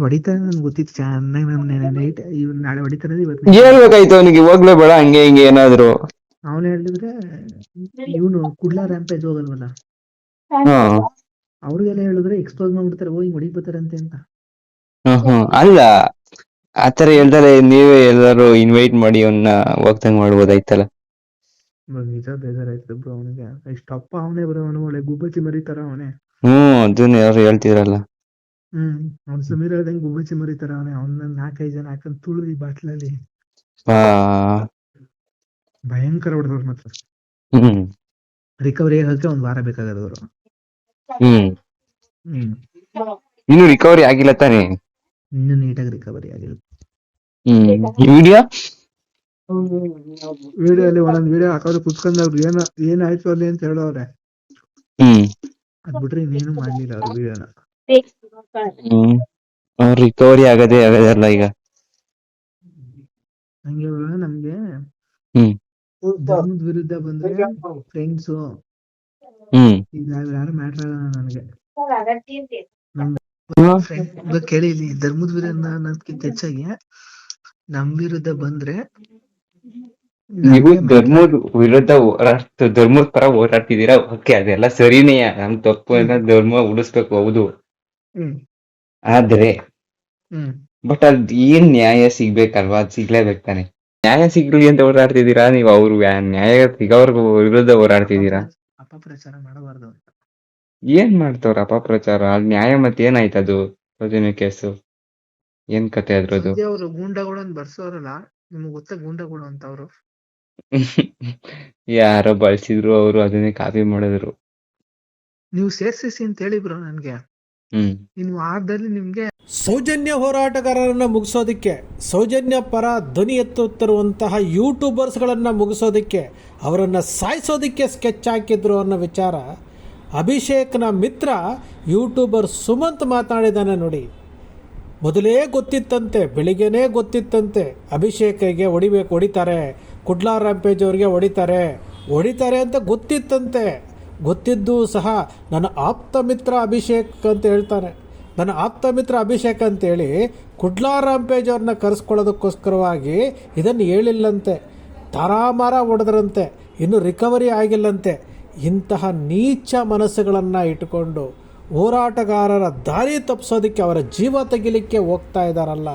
But ಹೊಡಿತಾರೆ ನನ್ಗೆ ಗೊತ್ತಿತ್ತು. ಚೆನ್ನಾಗಿ ನಾನು ನೈಟ್ ನಾಳೆ ಹೊಡಿತಾರೆ ಇವತ್ತು ಹೇಳ್ಬೇಕಾಯ್ತು ಅವನಿಗೆ? ಹೋಗ್ಲೇ ಬೇಡ ಹಂಗೆ ಹಿಂಗೆ ಏನಾದ್ರು. ಅವನು ಹೇಳಿದ್ರೆ ಇವನು ಕುಡ್ಲಾ ರ್ಯಾಂಪೇಜ್ ಹೋಗಲ್ವಲ್ಲ? ಅವ್ರಿಗೆಲ್ಲ ಹೇಳಿದ್ರೆ ಎಕ್ಸ್ಪೋಸ್ ಮಾಡ್ಬಿಡ್ತಾರೆ ಹೋಗಿ ಹಿಂಗ್ ಹೊಡಿಬೋತಾರಂತೆ ಅಂತ. ಹ್ಮ್ ಅಲ್ಲ ಆತರ ಹೇಳ್ತಾರೆ ನೀವೇ ಎಲ್ಲರೂ ಇನ್ವೈಟ್ ಮಾಡಿ ಅವನ್ನ ಹೋಗ್ದಂಗ್ ಮಾಡ್ಬೋದಾಯ್ತಲ್ಲ. ನಿಜ ಬೇಜಾರಾಯ್ತು ಬ್ರೋ ಅವನಿಗೆ. ಇಷ್ಟಪ್ಪ ಅವನೇ ಬ್ರೋ ಅವನು ಒಳ್ಳೆ ಗುಬ್ಬಚ್ಚಿ ಮರಿತಾರ ಅವನೇ. ಹ್ಮ್ ಅದನ್ನ ಯಾರು ಹೇಳ್ತಿದ್ರಲ್ಲ. ಹ್ಮ್ ಅವ್ನ್ ಸಮೀರ್ ಹೇಳ್ದಂಗೆ ಗುಬ್ಬಚ್ಚಿ ಮರಿತಾರ ಅವನೇ. ಅವ್ನ ನಾಲ್ಕೈದು ಜನ ಹಾಕೊಂಡ್ ತುಳಿದು ಬಾಟ್ಲಲ್ಲಿ ಭಯಂಕರ ಹೊಡೆದವ್ರು ಮಾತ್ರ. ಹ್ಮ್. ರಿಕವರಿ ಆಗಕ್ಕೆ ಒಂದ್ ವಾರ ಬೇಕಾಗದವ್ರು. ಹ್ಮ್. ಹ್ಮ್. ಇನ್ನು ರಿಕವರಿ ಆಗಿಲ್ಲ ತಾನೇ? ಇನ್ನು ನೀಟಾಗಿ ರಿಕವರಿ ಆಗಿಲ್ಲ. ಹ್ಮ್. ಈ ವಿಡಿಯೋ ವಿಡಿಯೋ ಅಲ್ಲಿ ಒಂದೊಂದ್ ವಿಡಿಯೋ ಹಾಕೋದು ಕುತ್ಕೊಂಡವ್ರು ಏನ ಏನಾಯ್ತು ಅಲ್ಲಿ ಅಂತ ಹೇಳೋರೆ ಹ್ಮ್. ಅದ್ ಬಿಟ್ರೆ ಇನ್ನೇನು ಮಾಡ್ಲಿಲ್ಲ ಅವ್ರ ವಿಡಿಯೋನ ಹ್ಮ್. ರಿಕವರಿ ಆಗದೆ ಆಗದಲ್ಲ ಈಗ. ಹಂಗೆ ಇವಾಗ ನಮ್ಗೆ ಹ್ಮ್. ಧರ್ಮದ ವಿರುದ್ಧ ಬಂದ್ರೆ ಫ್ರೆಂಡ್ಸ್ ಹ್ಮ್. ಯಾರು ಮ್ಯಾಟ್ರ್ ಆಗಲ್ಲ ನನಗೆ. ಹ್ಮ್. ಫ್ರೆಂಡ್ ಇವಾಗ ಕೇಳಿ ಇಲ್ಲಿ ಧರ್ಮದ ವಿರುದ್ಧ ಅನ್ನೋದಕ್ಕಿಂತ ಹೆಚ್ಚಾಗಿ ನಮ್ ವಿರುದ್ಧ ಬಂದ್ರೆ ನೀವು ನಮ್ಗೆ ಧರ್ಮದ ವಿರುದ್ಧ ಹೋರಾಡ್ತ ಧರ್ಮದ ಪರ ಹೋರಾಡ್ತಿದ್ದೀರಾ ಓಕೆ ಅದೆಲ್ಲ ಸರಿನೇ. ನಮ್ ತಪ್ಪು ಎಲ್ಲ ಧರ್ಮ ಉಳಿಸ್ಬೇಕು ಹೌದು. ಆದ್ರೆ ಹ್ಮ್. ಬಟ್ ಅದ್ ಏನ್ ನ್ಯಾಯ ಸಿಗ್ಬೇಕಲ್ವಾ? ಅದ್ ಸಿಗ್ಲೇಬೇಕು ತಾನೆ. ನ್ಯಾಯ ಸಿಗ್ಲಿ ಅಂತ ಓಡಾಡ್ತಿದ್ದೀರಾ? ನೀವು ಅವ್ರು ನ್ಯಾಯ ಸಿಗೋರ್ಗು ವಿರುದ್ಧ ಹೋರಾಡ್ತಿದ್ದೀರಾ ಅಪಪ್ರಚಾರ ಮಾಡಬಾರ್ದು ಅಂತ ಏನ್ ಮಾಡ್ತವ್ರ ಅಪಪ್ರಚಾರ? ಅಲ್ಲಿ ನ್ಯಾಯ ಮತ್ತೆ ಏನಾಯ್ತದು ಸೌಜನ್ಯ ಕೇಸು. ಏನ್ ಕತೆ ಅದ್ರದ್ದು? ಸದ್ಯ ಅವ್ರು ಗೂಂಡಾಗಳನ್ನ ಬರ್ಸೋರಲ್ಲ ನಿಮ್ಗೆ ಗೊತ್ತಾ ಗೂಂಡಾಗಳು ಅಂತ ಅವರು. ಯಾರೋ ಬಳಸಿದ್ರು ಅವರು ಅದನ್ನೇ ಕಾಪಿ ಮಾಡಿದ್ರು. ನೀವು ಸೇರ್ಸಿಸಿ ಅಂತ ಹೇಳಿ ಬ್ರೋ ನನ್ಗೆ. ಇನ್ನು ವಾರದಲ್ಲಿ ನಿಮ್ಗೆ ಸೌಜನ್ಯ ಹೋರಾಟಗಾರರನ್ನು ಮುಗಿಸೋದಕ್ಕೆ ಸೌಜನ್ಯ ಪರ ಧ್ವನಿ ಎತ್ತುತ್ತಿರುವಂತಹ ಯೂಟ್ಯೂಬರ್ಸ್ಗಳನ್ನು ಮುಗಿಸೋದಕ್ಕೆ ಅವರನ್ನು ಸಾಯಿಸೋದಕ್ಕೆ ಸ್ಕೆಚ್ ಹಾಕಿದ್ರು ಅನ್ನೋ ವಿಚಾರ. ಅಭಿಷೇಕ್ನ ಮಿತ್ರ ಯೂಟ್ಯೂಬರ್ ಸುಮಂತ್ ಮಾತನಾಡಿದ್ದಾನೆ ನೋಡಿ. ಮೊದಲೇ ಗೊತ್ತಿತ್ತಂತೆ ಬೆಳಿಗ್ಗೆನೇ ಗೊತ್ತಿತ್ತಂತೆ ಅಭಿಷೇಕ್ಗೆ ಹೊಡಿಬೇಕು ಹೊಡಿತಾರೆ ಕುಡ್ಲಾ ರಾಂಪೇಜ್ ಅವ್ರಿಗೆ ಹೊಡಿತಾರೆ ಹೊಡಿತಾರೆ ಅಂತ ಗೊತ್ತಿತ್ತಂತೆ. ಗೊತ್ತಿದ್ದು ಸಹ ನನ್ನ ಆಪ್ತ ಮಿತ್ರ ಅಭಿಷೇಕ್ ಅಂತ ಹೇಳ್ತಾನೆ. ನನ್ನ ಆಪ್ತ ಮಿತ್ರ ಅಭಿಷೇಕ್ ಅಂತೇಳಿ ಕುಡ್ಲಾ ರಾಂಪೇಜ್ ಅವ್ರನ್ನ ಕರೆಸ್ಕೊಳ್ಳೋದಕ್ಕೋಸ್ಕರವಾಗಿ ಇದನ್ನು ಹೇಳಿಲ್ಲಂತೆ. ತಾರಾಮಾರ ಹೊಡೆದ್ರಂತೆ. ಇನ್ನು ರಿಕವರಿ ಆಗಿಲ್ಲಂತೆ. ಇಂತಹ ನೀಚ ಮನಸ್ಸುಗಳನ್ನು ಇಟ್ಟುಕೊಂಡು ಹೋರಾಟಗಾರರ ದಾರಿ ತಪ್ಪಿಸೋದಕ್ಕೆ ಅವರ ಜೀವ ತೆಗಿಲಿಕ್ಕೆ ಹೋಗ್ತಾ ಇದ್ದಾರಲ್ಲ.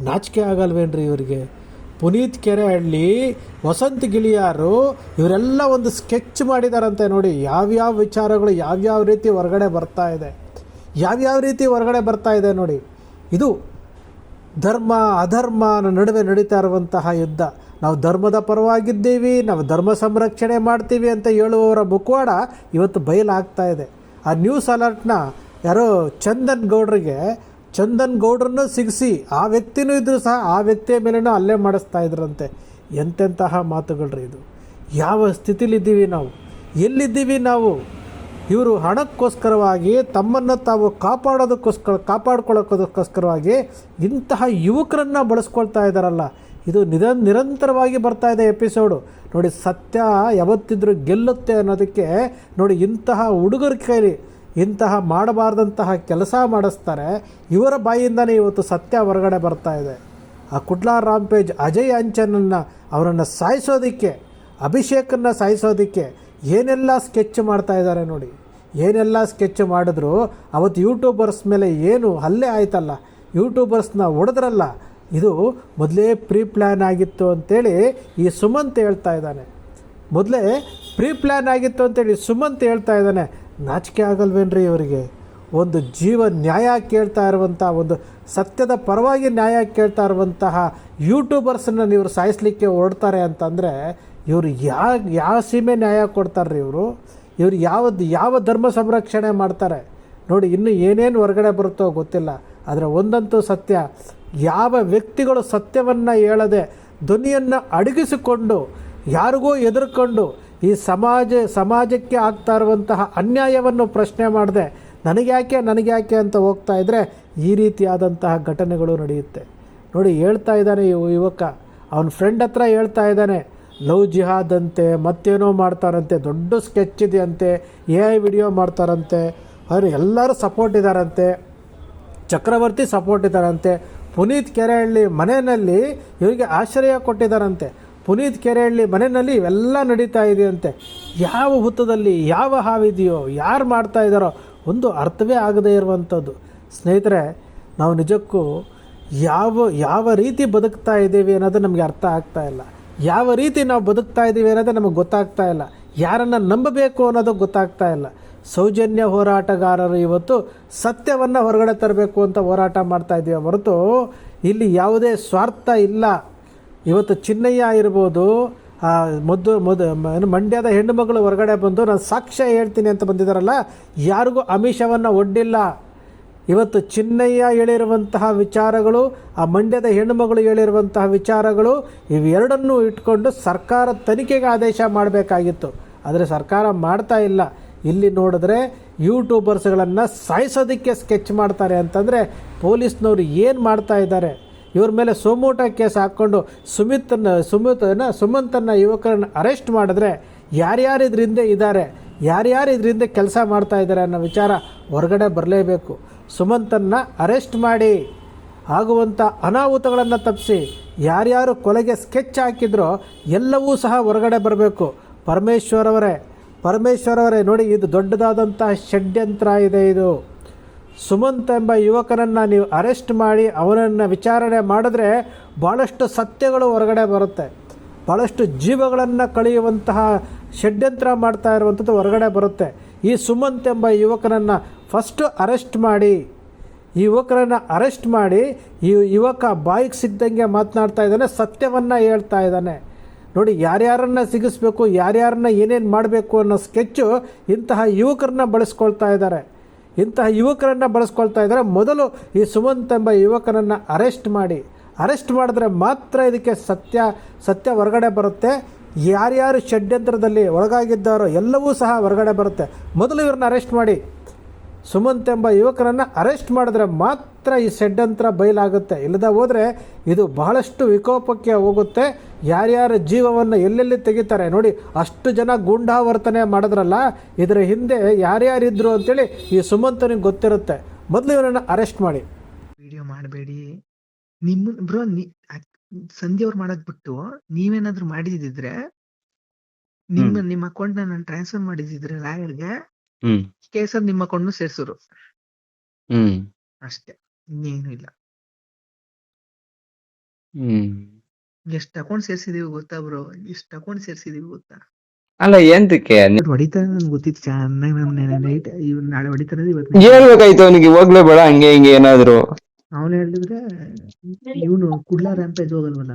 ನಾಚಿಕೆ ಆಗಲ್ವೇನ್ರಿ ಇವರಿಗೆ? ಪುನೀತ್ ಕೆರೆಹಳ್ಳಿ, ವಸಂತ್ ಗಿಳಿಯಾರು, ಇವರೆಲ್ಲ ಒಂದು ಸ್ಕೆಚ್ ಮಾಡಿದಾರಂತೆ ನೋಡಿ. ಯಾವ್ಯಾವ ವಿಚಾರಗಳು, ಯಾವ್ಯಾವ ರೀತಿ ಹೊರಗಡೆ ಬರ್ತಾ ಇದೆ? ಯಾವ್ಯಾವ ರೀತಿ ಹೊರಗಡೆ ಬರ್ತಾ ಇದೆ ನೋಡಿ. ಇದು ಧರ್ಮ, ಅಧರ್ಮ ನಡುವೆ ನಡೀತಾ ಇರುವಂತಹ ಯುದ್ಧ. ನಾವು ಧರ್ಮದ ಪರವಾಗಿದ್ದೀವಿ, ನಾವು ಧರ್ಮ ಸಂರಕ್ಷಣೆ ಮಾಡ್ತೀವಿ ಅಂತ ಹೇಳುವವರ ಮುಖವಾಡ ಇವತ್ತು ಬಯಲಾಗ್ತಾ ಇದೆ. ಆ ನ್ಯೂಸ್ ಅಲರ್ಟ್ನ ಯಾರೋ ಚಂದನ್ ಗೌಡ್ರಿಗೆ ಚಂದನ್ ಗೌಡ್ರನ್ನು ಸಿಗಿಸಿ, ಆ ವ್ಯಕ್ತಿನೂ ಇದ್ದರೂ ಸಹ ಆ ವ್ಯಕ್ತಿಯ ಮೇಲೇನೂ ಅಲ್ಲೇ ಮಾಡಿಸ್ತಾ ಇದ್ರಂತೆ. ಎಂತೆಂತಹ ಮಾತುಗಳ್ರಿ ಇದು. ಯಾವ ಸ್ಥಿತಿಲಿದ್ದೀವಿ ನಾವು? ಎಲ್ಲಿದ್ದೀವಿ ನಾವು? ಇವರು ಹಣಕ್ಕೋಸ್ಕರವಾಗಿ, ತಮ್ಮನ್ನು ತಾವು ಕಾಪಾಡೋದಕ್ಕೋಸ್ಕರ ಕಾಪಾಡ್ಕೊಳ್ಳೋಕ್ಕೋಸ್ಕರವಾಗಿ ಇಂತಹ ಯುವಕರನ್ನು ಬಳಸ್ಕೊಳ್ತಾ ಇದ್ದಾರಲ್ಲ ಇದು ನಿರ, ನಿರಂತರವಾಗಿ ಬರ್ತಾ ಇದೆ ಎಪಿಸೋಡು. ನೋಡಿ ಸತ್ಯ ಯಾವತ್ತಿದ್ರೂ ಗೆಲ್ಲುತ್ತೆ ಅನ್ನೋದಕ್ಕೆ ನೋಡಿ ಇಂತಹ ಹುಡುಗರ ಕೈಲಿ ಇಂತಹ ಮಾಡಬಾರ್ದಂತಹ ಕೆಲಸ ಮಾಡಿಸ್ತಾರೆ, ಇವರ ಬಾಯಿಂದನೇ ಇವತ್ತು ಸತ್ಯ ಹೊರಗಡೆ ಬರ್ತಾ ಇದೆ. ಆ ಕುಡ್ಲಾ ರಾಂಪೇಜ್ ಅಜಯ್ ಅಂಚನನ್ನು ಅವರನ್ನು ಸಾಯಿಸೋದಕ್ಕೆ, ಅಭಿಷೇಕನ್ನು ಸಾಯಿಸೋದಕ್ಕೆ ಏನೆಲ್ಲ ಸ್ಕೆಚ್ ಮಾಡ್ತಾ ಇದ್ದಾರೆ ನೋಡಿ. ಏನೆಲ್ಲ ಸ್ಕೆಚ್ ಮಾಡಿದ್ರು ಅವತ್ತು ಯೂಟ್ಯೂಬರ್ಸ್ ಮೇಲೆ ಏನು ಹಲ್ಲೆ ಆಯ್ತಲ್ಲ, ಯೂಟ್ಯೂಬರ್ಸ್ನ ಹೊಡೆದ್ರಲ್ಲ, ಇದು ಮೊದಲೇ ಪ್ರೀ ಪ್ಲ್ಯಾನ್ ಆಗಿತ್ತು ಅಂತೇಳಿ ಈ ಸುಮಂತ್ ಹೇಳ್ತಾ ಇದ್ದಾನೆ. ಮೊದಲೇ ಪ್ರೀ ಪ್ಲ್ಯಾನ್ ಆಗಿತ್ತು ಅಂತೇಳಿ ಸುಮಂತ್ ಹೇಳ್ತಾ ಇದ್ದಾನೆ ನಾಚಿಕೆ ಆಗಲ್ವೇನ್ರಿ ಇವರಿಗೆ? ಒಂದು ಜೀವ ನ್ಯಾಯ ಕೇಳ್ತಾ ಇರುವಂಥ ಒಂದು ಸತ್ಯದ ಪರವಾಗಿ ನ್ಯಾಯ ಕೇಳ್ತಾ ಇರುವಂತಹ ಯೂಟ್ಯೂಬರ್ಸನ್ನು ನೀವು ಸಾಯಿಸ್ಲಿಕ್ಕೆ ಹೊರಡ್ತಾರೆ ಅಂತಂದರೆ, ಇವರು ಯಾ, ಯಾವ ಸೀಮೆ ನ್ಯಾಯ ಕೊಡ್ತಾರ್ರಿ ಇವರು? ಇವರು ಯಾವ ಯಾವ ಧರ್ಮ ಸಂರಕ್ಷಣೆ ಮಾಡ್ತಾರೆ? ನೋಡಿ, ಇನ್ನು ಏನೇನು ಹೊರಗಡೆ ಬರುತ್ತೋ ಗೊತ್ತಿಲ್ಲ. ಆದರೆ ಒಂದಂತೂ ಸತ್ಯ, ಯಾವ ವ್ಯಕ್ತಿಗಳು ಸತ್ಯವನ್ನು ಹೇಳದೆ ಧ್ವನಿಯನ್ನು ಅಡಗಿಸಿಕೊಂಡು, ಯಾರಿಗೂ ಎದುರ್ಕೊಂಡು ಈ ಸಮಾಜ, ಸಮಾಜಕ್ಕೆ ಆಗ್ತಾ ಇರುವಂತಹ ಅನ್ಯಾಯವನ್ನು ಪ್ರಶ್ನೆ ಮಾಡದೆ, ನನಗ್ಯಾಕೆ ನನಗ್ಯಾಕೆ ಅಂತ ಹೋಗ್ತಾ ಇದ್ದರೆ ಈ ರೀತಿಯಾದಂತಹ ಘಟನೆಗಳು ನಡೆಯುತ್ತೆ. ನೋಡಿ, ಹೇಳ್ತಾ ಇದ್ದಾನೆ ಯುವಕ. ಅವನ ಫ್ರೆಂಡ್ ಹತ್ರ ಹೇಳ್ತಾ ಇದ್ದಾನೆ, ಲವ್ ಜಿಹಾದ್ ಅಂತೆ ಮತ್ತೇನೋ ಮಾಡ್ತಾರಂತೆ, ದೊಡ್ಡ ಸ್ಕೆಚ್ ಇದೆಯಂತೆ ಎ ಐ ವಿಡಿಯೋ ಮಾಡ್ತಾರಂತೆ, ಅವರು ಎಲ್ಲರೂ ಸಪೋರ್ಟ್ ಇದ್ದಾರಂತೆ ಚಕ್ರವರ್ತಿ ಸಪೋರ್ಟ್ ಇದ್ದಾರಂತೆ ಪುನೀತ್ ಕೆರೆಹಳ್ಳಿ ಮನೆಯಲ್ಲಿ ಇವರಿಗೆ ಆಶ್ರಯ ಕೊಟ್ಟಿದ್ದಾರಂತೆ ಪುನೀತ್ ಕೆರೆಹಳ್ಳಿ ಮನೆಯಲ್ಲಿ ಇವೆಲ್ಲ ನಡೀತಾ ಇದೆಯಂತೆ. ಯಾವ ಹುತ್ತದಲ್ಲಿ ಯಾವ ಹಾವಿದೆಯೋ, ಯಾರು ಮಾಡ್ತಾ ಇದ್ದಾರೋ ಒಂದು ಅರ್ಥವೇ ಆಗದೇ ಇರುವಂಥದ್ದು. ಸ್ನೇಹಿತರೆ, ನಾವು ನಿಜಕ್ಕೂ ಯಾವ ಯಾವ ರೀತಿ ಬದುಕ್ತಾ ಇದ್ದೀವಿ ಅನ್ನೋದು ನಮಗೆ ಅರ್ಥ ಆಗ್ತಾ ಇಲ್ಲ. ಯಾವ ರೀತಿ ನಾವು ಬದುಕ್ತಾ ಇದ್ದೀವಿ ಅನ್ನೋದು ನಮಗೆ ಗೊತ್ತಾಗ್ತಾ ಇಲ್ಲ. ಯಾರನ್ನು ನಂಬಬೇಕು ಅನ್ನೋದು ಗೊತ್ತಾಗ್ತಾ ಇಲ್ಲ. ಸೌಜನ್ಯ ಹೋರಾಟಗಾರರು ಇವತ್ತು ಸತ್ಯವನ್ನು ಹೊರಗಡೆ ತರಬೇಕು ಅಂತ ಹೋರಾಟ ಮಾಡ್ತಾ ಇದ್ದೀವಿ ಹೊರತು ಇಲ್ಲಿ ಯಾವುದೇ ಸ್ವಾರ್ಥ ಇಲ್ಲ. ಇವತ್ತು ಚಿನ್ನಯ್ಯ ಇರ್ಬೋದು ಆ, ಮೊದ್ದು, ಮೊದ, ಏನು ಮಂಡ್ಯದ ಹೆಣ್ಣುಮಗಳು ಹೊರಗಡೆ ಬಂದು ನಾನು ಸಾಕ್ಷ್ಯ ಹೇಳ್ತೀನಿ ಅಂತ ಬಂದಿದ್ದಾರಲ್ಲ ಯಾರಿಗೂ ಅಮಿಷವನ್ನು ಒಡ್ಡಿಲ್ಲ. ಇವತ್ತು ಚಿನ್ನಯ್ಯ ಹೇಳಿರುವಂತಹ ವಿಚಾರಗಳು, ಆ ಮಂಡ್ಯದ ಹೆಣ್ಣುಮಗಳು ಹೇಳಿರುವಂತಹ ವಿಚಾರಗಳು, ಇವೆರಡನ್ನೂ ಇಟ್ಕೊಂಡು ಸರ್ಕಾರ ತನಿಖೆಗೆ ಆದೇಶ ಮಾಡಬೇಕಾಗಿತ್ತು. ಆದರೆ ಸರ್ಕಾರ ಮಾಡ್ತಾ ಇಲ್ಲ. ಇಲ್ಲಿ ನೋಡಿದ್ರೆ ಯೂಟ್ಯೂಬರ್ಸ್ಗಳನ್ನು ಸಾಯಿಸೋದಕ್ಕೆ ಸ್ಕೆಚ್ ಮಾಡ್ತಾರೆ ಅಂತಂದರೆ ಪೊಲೀಸ್ನವರು ಏನು ಮಾಡ್ತಾ ಇದ್ದಾರೆ? ಇವ್ರ ಮೇಲೆ ಸೋಮೋಟ ಕೇಸ್ ಹಾಕ್ಕೊಂಡು ಸುಮಿತನ್ನ ಸುಮಿತನ ಸುಮಂತನ್ನ ಯುವಕರನ್ನು ಅರೆಸ್ಟ್ ಮಾಡಿದ್ರೆ ಯಾರ್ಯಾರು ಇದರಿಂದ ಇದ್ದಾರೆ, ಯಾರ್ಯಾರು ಇದರಿಂದ ಕೆಲಸ ಮಾಡ್ತಾ ಇದ್ದಾರೆ ಅನ್ನೋ ವಿಚಾರ ಹೊರಗಡೆ ಬರಲೇಬೇಕು. ಸುಮಂತನ್ನ ಅರೆಸ್ಟ್ ಮಾಡಿ ಆಗುವಂಥ ಅನಾಹುತಗಳನ್ನು ತಪ್ಪಿಸಿ, ಯಾರ್ಯಾರು ಕೊಲೆಗೆ ಸ್ಕೆಚ್ ಹಾಕಿದ್ರೋ ಎಲ್ಲವೂ ಸಹ ಹೊರಗಡೆ ಬರಬೇಕು. ಪರಮೇಶ್ವರವರೇ ಪರಮೇಶ್ವರವರೇ ನೋಡಿ, ಇದು ದೊಡ್ಡದಾದಂತಹ ಷಡ್ಯಂತ್ರ ಇದೆ ಇದು. ಸುಮಂತ್ ಎಂಬ ಯುವಕನನ್ನು ನೀವು ಅರೆಸ್ಟ್ ಮಾಡಿ ಅವನನ್ನು ವಿಚಾರಣೆ ಮಾಡಿದ್ರೆ ಭಾಳಷ್ಟು ಸತ್ಯಗಳು ಹೊರಗಡೆ ಬರುತ್ತೆ. ಭಾಳಷ್ಟು ಜೀವಗಳನ್ನು ಕಳೆಯುವಂತಹ ಷಡ್ಯಂತ್ರ ಮಾಡ್ತಾ ಇರುವಂಥದ್ದು ಹೊರಗಡೆ ಬರುತ್ತೆ. ಈ ಸುಮಂತ್ ಎಂಬ ಯುವಕನನ್ನು ಫಸ್ಟು ಅರೆಸ್ಟ್ ಮಾಡಿ. ಈ ಯುವಕರನ್ನು ಅರೆಸ್ಟ್ ಮಾಡಿ, ಈ ಯುವಕ ಬಾಯಿಗೆ ಸಿದ್ದಂಗೆ ಮಾತನಾಡ್ತಾ ಇದ್ದಾನೆ, ಸತ್ಯವನ್ನು ಹೇಳ್ತಾ ಇದ್ದಾನೆ. ನೋಡಿ, ಯಾರ್ಯಾರನ್ನು ಸಿಗಿಸ್ಬೇಕು, ಯಾರ್ಯಾರನ್ನ ಏನೇನು ಮಾಡಬೇಕು ಅನ್ನೋ ಸ್ಕೆಚ್ಚು ಇಂತಹ ಯುವಕರನ್ನ ಬಳಸ್ಕೊಳ್ತಾ ಇದ್ದಾರೆ. ಇಂತಹ ಯುವಕರನ್ನು ಬಳಸ್ಕೊಳ್ತಾ ಇದ್ದಾರೆ. ಮೊದಲು ಈ ಸುಮಂತ್ ಎಂಬ ಯುವಕನನ್ನು ಅರೆಸ್ಟ್ ಮಾಡಿ. ಅರೆಸ್ಟ್ ಮಾಡಿದ್ರೆ ಮಾತ್ರ ಇದಕ್ಕೆ ಸತ್ಯ ಸತ್ಯ ಹೊರಗಡೆ ಬರುತ್ತೆ. ಯಾರ್ಯಾರು ಷಡ್ಯಂತ್ರದಲ್ಲಿ ಒಳಗಾಗಿದ್ದಾರೋ ಎಲ್ಲವೂ ಸಹ ಹೊರಗಡೆ ಬರುತ್ತೆ. ಮೊದಲು ಇವ್ರನ್ನ ಅರೆಸ್ಟ್ ಮಾಡಿ. ಸುಮಂತ್ ಎಂಬ ಯುವಕರನ್ನು ಅರೆಸ್ಟ್ ಮಾಡಿದ್ರೆ ಮಾತ್ರ ಈ ಷಡ್ಯಂತ್ರ ಬಯಲಾಗುತ್ತೆ. ಇಲ್ಲದ ಹೋದರೆ ಇದು ಬಹಳಷ್ಟು ವಿಕೋಪಕ್ಕೆ ಹೋಗುತ್ತೆ. ಯಾರ್ಯಾರ ಜೀವವನ್ನು ಎಲ್ಲೆಲ್ಲಿ ತೆಗಿತಾರೆ? ನೋಡಿ ಅಷ್ಟು ಜನ ಗೂಂಡಾವರ್ತನೆ ಮಾಡಿದ್ರಲ್ಲ ಇದರ ಹಿಂದೆ ಯಾರ್ಯಾರಿದ್ರು ಅಂತೇಳಿ ಈ ಸುಮಂತನಿಗೆ ಗೊತ್ತಿರುತ್ತೆ. ಮೊದಲು ಇವರನ್ನು ಅರೆಸ್ಟ್ ಮಾಡಿ. ವಿಡಿಯೋ ಮಾಡಬೇಡಿ. ನಿಮ್ಮ ಬ್ರೋ ಸಂಧ್ಯಾ ಅವ್ರು ಮಾಡೋದ್ ಬಿಟ್ಟು ನೀವೇನಾದ್ರೂ ಮಾಡಿದಿದ್ರೆ ನಿಮ್ಮ ನಿಮ್ಮ ಅಕೌಂಟ್ ನಾನು ಟ್ರಾನ್ಸ್ಫರ್ ಮಾಡಿದಿದ್ರೆ ಲಾಯರ್ಗೆ ಹ್ಮ್. ಕೇಸಲ್ಲಿ ನಿಮ್ಮ ಅಕೌಂಟ್ ಸೇರ್ಸೋರು. ಹ್ಮ್. ಅಷ್ಟೇ ಇನ್ನೇನು ಇಲ್ಲ. ಹ್ಮ್. ಎಷ್ಟ್ ಅಕೌಂಟ್ ಸೇರ್ಸಿದೀವಿ ಗೊತ್ತಾ ಬ್ರೋ? ಎಷ್ಟು ಅಕೌಂಟ್ ಸೇರ್ಸಿದೀವಿ ಗೊತ್ತಾ? ಅಲ್ಲ ಎಂತಕ್ಕೆ ಹೊಡಿತಾರೆ ನನ್ಗೆ ಗೊತ್ತಿತ್ತು ಚೆನ್ನಾಗಿ ನಾನು ನೈಟ್ ಇವ್ ನಾಳೆ ಹೊಡಿತಾರೆ ಇವತ್ತು ಹೇಳ್ಬೇಕಾಯ್ತು ಅವನಿಗೆ ಹೋಗ್ಲೇ ಬೇಡ ಹಂಗೆ ಹಿಂಗೆ ಏನಾದ್ರು. ಅವನು ಹೇಳಿದ್ರೆ ಇವನು ಕುಡ್ಲ ರ್ಯಾಂಪೇಜ್ ಹೋಗಲ್ವಲ್ಲ?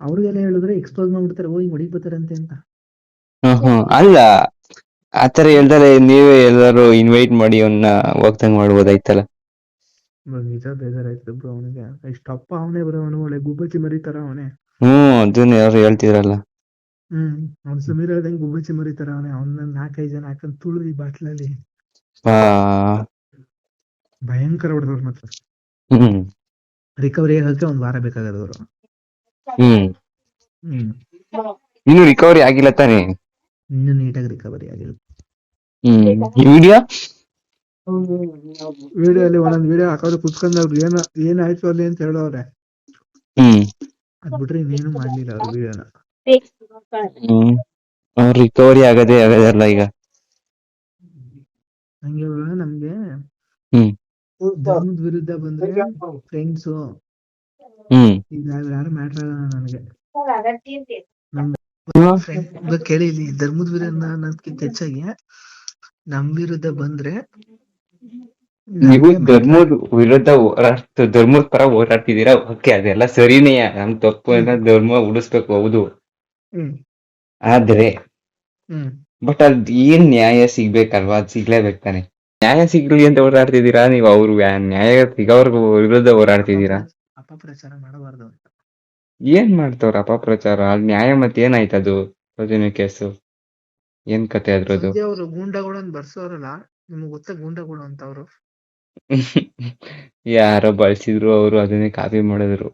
ಅವ್ರಿಗೆಲ್ಲ ಹೇಳಿದ್ರೆ ಎಕ್ಸ್ಪೋಸ್ ಮಾಡ್ಬಿಡ್ತಾರೆ ಹೋಗಿ ಹೊಡಿಕ್ ಬರ್ತಾರಂತೆ ಅಂತ ಅಲ್ಲ ಆತರ ಹೇಳ್ತಾರೆ ನೀವೇ ಎಲ್ಲರೂ ಇನ್ವೈಟ್ ಮಾಡಿ ಅವನ್ನ ಹೋಗ್ದಂಗ್ ಮಾಡ್ಬೋದಾಯ್ತಲ್ಲ? ನಿಜ ಬೇಜಾರಾಯ್ತು ಬ್ರೋ ಅವನಿಗೆ. ಇಷ್ಟಪ್ಪ ಅವನೇ ಬ್ರೋ ಅವನು ಒಳ್ಳೆ ಗುಬ್ಬಚ್ಚಿ ಮರಿತಾರ ಅವನೇ. ಹ್ಮ್ ಅದನ್ನ ಯಾರು ಹೇಳ್ತಿದ್ರಲ್ಲ ಹ್ಮ್ ಅವ್ನ್ ಸಮೀರ್ ಹೇಳ್ದಂಗ್ ಗುಬ್ಬಚ್ಚಿ ಮರಿತಾರ ಅವನೇ. ಅವ್ನ ನಾಲ್ಕೈದು ಜನ ಹಾಕೊಂಡ್ ತುಳಿದು ಈ ಬಾಟ್ಲಲ್ಲಿ. ಆ ಭಯಂಕರ ಹೊಡೆದವ್ರು ಮಾತ್ರ. ಹ್ಮ್. ರಿಕವರಿ ಆಗಕ್ಕೆ ಒಂದ್ ವಾರ ಬೇಕಾಗದವ್ರು ಹ್ಮ್. ಹ್ಮ್. ಇನ್ನು ರಿಕವರಿ ಆಗಿಲ್ಲ ತಾನೇ? ಇನ್ನು ನೀಟಾಗಿ ರಿಕವರಿ ಆಗಿಲ್ಲ. ಹ್ಮ್. ಈ ವಿಡಿಯೋ ವಿಡಿಯೋ ಅಲ್ಲಿ ಒಂದೊಂದ್ ವಿಡಿಯೋ ಹಾಕೋದು ಕುತ್ಕೊಂಡವ್ರು ಏನ ಏನಾಯ್ತು ಅಲ್ಲಿ ಅಂತ ಹೇಳೋರೆ ಹ್ಮ್. ಅದ್ ಬಿಟ್ರೆ ಇನ್ನೇನು ಮಾಡ್ಲಿಲ್ಲ ಅವ್ರ ವಿಡಿಯೋನ. ಹ್ಮ್. ರಿಕವರಿ ಆಗದೆ ಆಗದಲ್ಲ ಈಗ. ಹಂಗೆ ಇವಾಗ ನಮ್ಗೆ ಹ್ಮ್. ಧರ್ಮದ ವಿರುದ್ಧ ಬಂದ್ರೆ ಫ್ರೆಂಡ್ಸ್ ಹ್ಮ್. ಈಗ ಯಾರು ಮ್ಯಾಟರ್ ಆಗಲ್ಲ ನನಗೆ. ಇಲ್ಲಿ ಧರ್ಮದ ವಿರುದ್ಧ ಅನ್ನೋದಕ್ಕಿಂತ ಹೆಚ್ಚಾಗಿ ನಮ್ ವಿರುದ್ಧ ಬಂದ್ರೆ ನೀವು ಧರ್ಮದ ವಿರುದ್ಧ ಹೋರಾಟ ಧರ್ಮದ ಪರ ಹೋರಾಡ್ತಿದ್ದೀರಾ? ಓಕೆ ಅದೆಲ್ಲ ಸರಿನೇ. ನಮ್ ತಪ್ಪು ಅಂತ ಧರ್ಮ ಉಳಿಸ್ಬೇಕು ಹೌದು. ಆದ್ರೆ ಬಟ್ ಅದ್ ಏನ್ ನ್ಯಾಯ ಸಿಗ್ಬೇಕಲ್ವಾ? ಅದ್ ಸಿಗ್ಲೇಬೇಕು ತಾನೆ. ನ್ಯಾಯ ಸಿಗ್ಲಿ ಅಂತ ಹೋರಾಡ್ತಿದ್ದೀರಾ? ನೀವು ಅವ್ರು ನ್ಯಾಯ ಸಿಗೋರ್ ವಿರುದ್ಧ ಹೋರಾಡ್ತಿದ್ದೀರಾ? ಅಪಪ್ರಚಾರ ಮಾಡಬಾರ್ದು ಏನ್ ಮಾಡ್ತವ್ರ ಅಪಪ್ರಚಾರ? ಅದ್ ನ್ಯಾಯ ಮತ್ತೆ ಏನಾಯ್ತು ಅದು ಕೇಸು. ಏನ್ ಕತೆ ಅದ್ರದ್ದು? ಅವರು ಗೂಂಡಾಗಳನ್ನ ಬರ್ಸೋರಲ್ಲ ನಿಮ್ಗೆ ಗೊತ್ತಾ ಗೂಂಡಾಗಳು ಅಂತ ಅವರು? ಯಾರೋ ಬಳಸಿದ್ರು ಅವರು ಅದನ್ನೇ ಕಾಪಿ ಮಾಡಿದ್ರು.